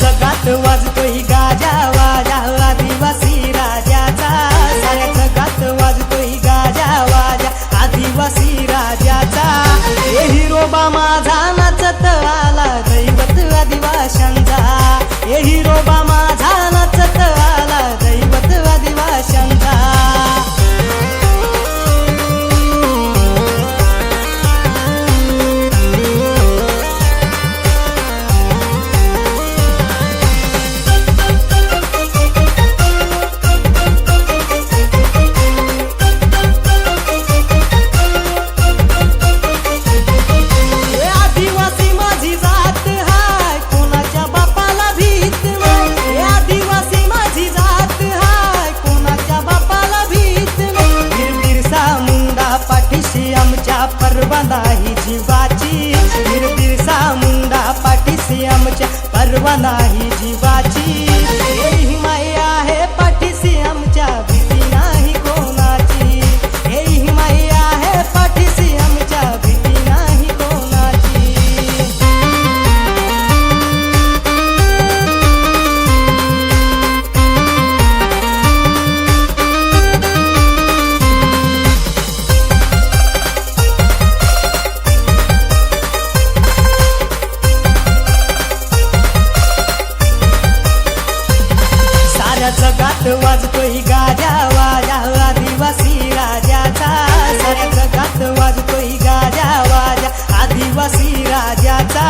जगात वाजतोय गाजा वाजा आदिवासी राजाचा साऱ्या जगात वाजतोय गाजा वाजा आदिवासी राजाचा. हे माझा नाचत आला दैवत आदिवाशांचा. हे पर्वा नाही जीवाची. बिरसा मुंडा पाठीशी आमच्या पर्वा नाही जीवाची. साऱ्या जगात वाजतोय गाजा वाजा आदिवासी राजाचा साऱ्या जगात वाजतोय गाजा वाजा आदिवासी राजाचा.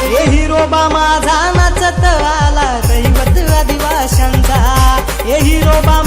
हे हिरोबा माझा नाचत आला दैवत आदिवाशांचा. हे हिरोबा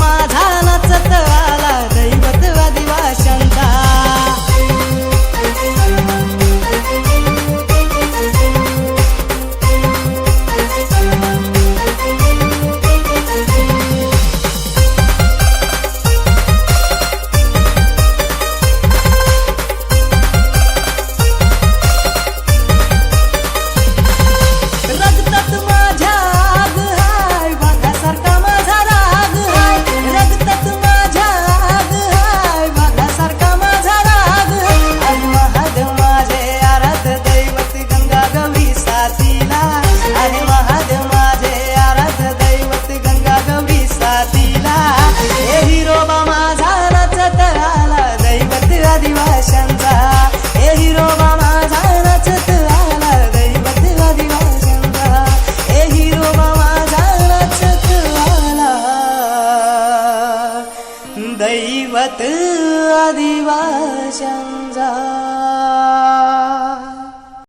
पत आदिवासं